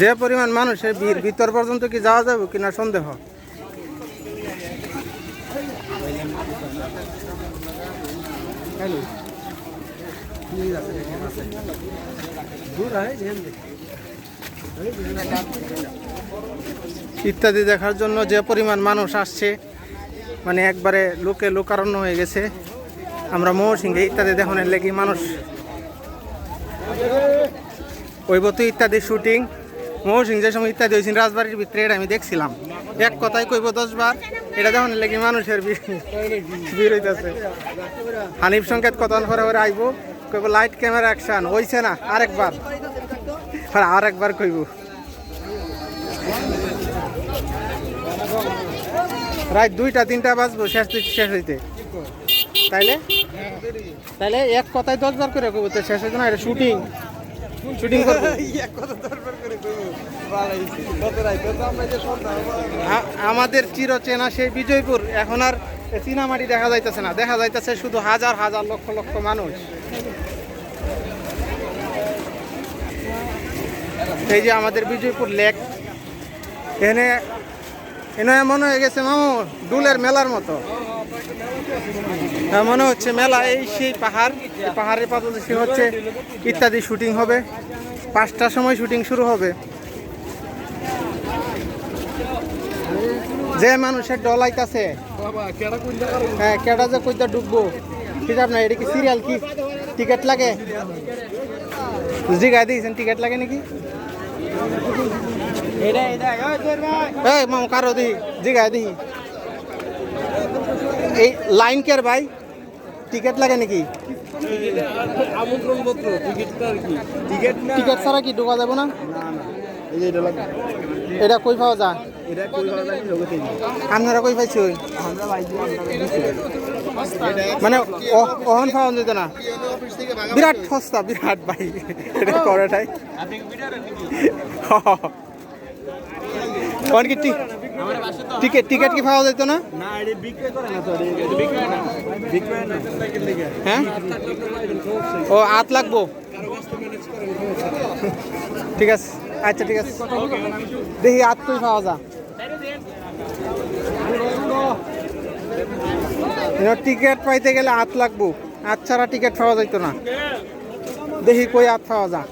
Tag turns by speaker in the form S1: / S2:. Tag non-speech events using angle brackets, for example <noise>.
S1: যে পরিমাণ মানুষের ভিড় ভিতর পর্যন্ত কি যাওয়া যাবে কিনা সন্দেহ? ইত্যাদি দেখার জন্য যে পরিমাণ মানুষ আসছে মানে একবারে লোকে লোকারণ্য হয়ে গেছে। আমরা মৌসিংহে ইত্যাদি দেখানোর লেগে মানুষ। ওইবত ইত্যাদি শুটিং মৌসিং যে সময় ইত্যাদি হয়েছিল রাজবাড়ির ভিতরে, এটা আমি দেখছিলাম। এক কথায় কইব দশবার, এটা দেখানোর লেগে মানুষের ভিড় হইতেছে। হানিফ সংকেত কত পরে পরে আইব? কইব লাইট ক্যামেরা অ্যাকশন হইছে না, আরেকবার। আর আরেকবার কইব রাত দুইটা, তিনটা বাজবো, শেষ শেষ হইতে। তাইলে? তাইলে এক কথায় দশবার করে কইব তো শেষ হইতে না, এটা শুটিং শুটিং করব। <laughs> আ- আমাদের চিরচেনা সেই বিজয়পুর। এখন আর চীনামাটি দেখা যাইতেছে না। দেখা যাইতেছে শুধু হাজার হাজার লক্ষ লক্ষ মানুষ। এই যে আমাদের বিজয়পুর লেক। এনে এনে মনে হয়ে গেছে মামু ডুলের মেলার মতো। মনে হচ্ছে মেলা এই সেই পাহাড় পাহাড়ের পাদদেশে হচ্ছে ইত্যাদি শুটিং হবে। পাঁচটার সময় শুটিং শুরু হবে। যে মানুষের ডলাইতাছে হ্যাঁ কেডা যে কইতা ডুববো ঠিক আছে না এটা কি সিরিয়াল কি? টিকিট লাগে? জিগাই দিয়েছেন টিকিট লাগে নাকি? এই মাম কারও দিহি জিগাই দিহি এই লাইন কের ভাই? টিকিট লাগে নাকি?
S2: আমন্ত্রণ পত্র টিকিটটা আর কি টিকিট
S1: ছাড়া কি ঢোকা যাব না?
S2: না না। এই যে এটা লাগে।
S1: এটা কই পাওয়া যায়?
S2: এটা কই ভালো লাগে জগতে
S1: আপনারা কই পাইছি ওই? মানে অহন পাওয়া যেত না। বিরাট সস্তা বিরাট ভাই। এটা করাটাই <laughs> কোন কি টিকিট টিকিট কি পাওয়া যেত না?
S2: না এটা বিক্রি করে না তো এটা বিক্রি হয় না। বিক্রি না।
S1: ও আট লাগবো। ঠিক আছে। আচ্ছা ঠিক আছে। দেখি আট তুই পাওয়া যা টিকিট পাইতে গেলে আট লাগবো। আট ছাড়া টিকিট পাওয়া যাইতো না। দেখি কই আট পাওয়া যা